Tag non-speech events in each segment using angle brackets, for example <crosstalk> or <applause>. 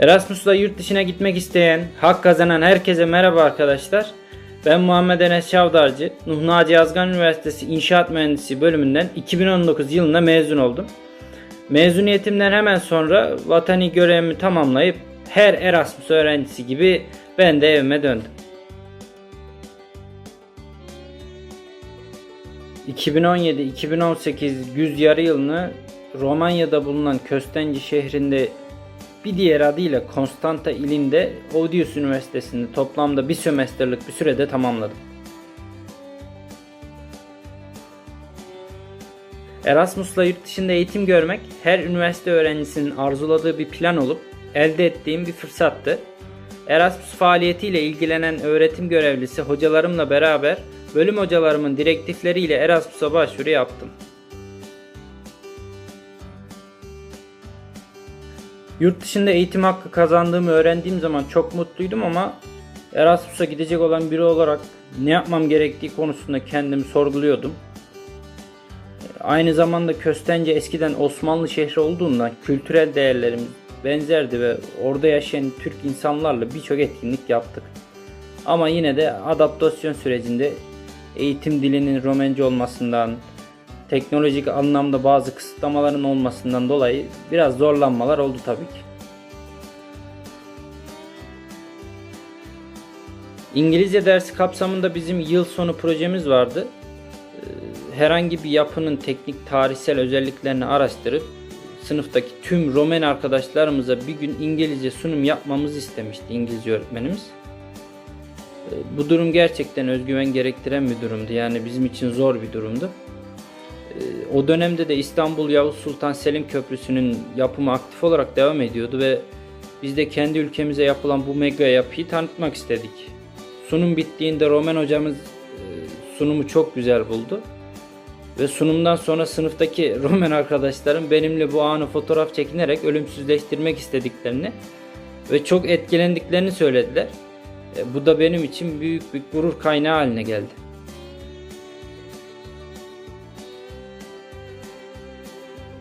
Erasmus'la yurt dışına gitmek isteyen, hak kazanan herkese merhaba arkadaşlar. Ben Muhammed Enes Çavdarcı, Nuh Naci Yazgan Üniversitesi İnşaat Mühendisi bölümünden 2019 yılında mezun oldum. Mezuniyetimden hemen sonra vatani görevimi tamamlayıp her Erasmus öğrencisi gibi ben de evime döndüm. 2017-2018 güz yarı yılını Romanya'da bulunan Köstenci şehrinde bir diğer adıyla Konstanta ilinde Odius Üniversitesi'nde toplamda bir sömestrlik bir sürede tamamladım. Erasmus'la yurt dışında eğitim görmek her üniversite öğrencisinin arzuladığı bir plan olup elde ettiğim bir fırsattı. Erasmus faaliyetiyle ilgilenen öğretim görevlisi hocalarımla beraber bölüm hocalarımın direktifleriyle Erasmus'a başvuru yaptım. Yurt dışında eğitim hakkı kazandığımı öğrendiğim zaman çok mutluydum ama Erasmus'a gidecek olan biri olarak ne yapmam gerektiği konusunda kendimi sorguluyordum. Aynı zamanda Köstence eskiden Osmanlı şehri olduğundan kültürel değerlerimiz benzerdi ve orada yaşayan Türk insanlarla birçok etkinlik yaptık. Ama yine de adaptasyon sürecinde eğitim dilinin Romence olmasından, teknolojik anlamda bazı kısıtlamaların olmasından dolayı biraz zorlanmalar oldu tabii ki. İngilizce dersi kapsamında bizim yıl sonu projemiz vardı. Ee, Herhangi bir yapının teknik tarihsel özelliklerini araştırıp sınıftaki tüm Romen arkadaşlarımıza bir gün İngilizce sunum yapmamızı istemişti İngilizce öğretmenimiz. Ee, Bu durum gerçekten özgüven gerektiren bir durumdu. Yani bizim için zor bir durumdu. Ee, O dönemde de İstanbul Yavuz Sultan Selim Köprüsü'nün yapımı aktif olarak devam ediyordu ve biz de kendi ülkemize yapılan bu mega yapıyı tanıtmak istedik. Sunum bittiğinde Roman hocamız e, sunumu çok güzel buldu. Ve sunumdan sonra sınıftaki <laughs> Roman arkadaşlarım benimle bu anı fotoğraf çekinerek ölümsüzleştirmek istediklerini ve çok etkilendiklerini söylediler. E, Bu da benim için büyük bir gurur kaynağı haline geldi.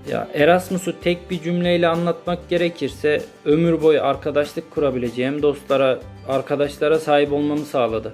Ya Erasmus'u tek bir cümleyle anlatmak gerekirse ömür boyu arkadaşlık kurabileceğim dostlara, arkadaşlara sahip olmamı sağladı.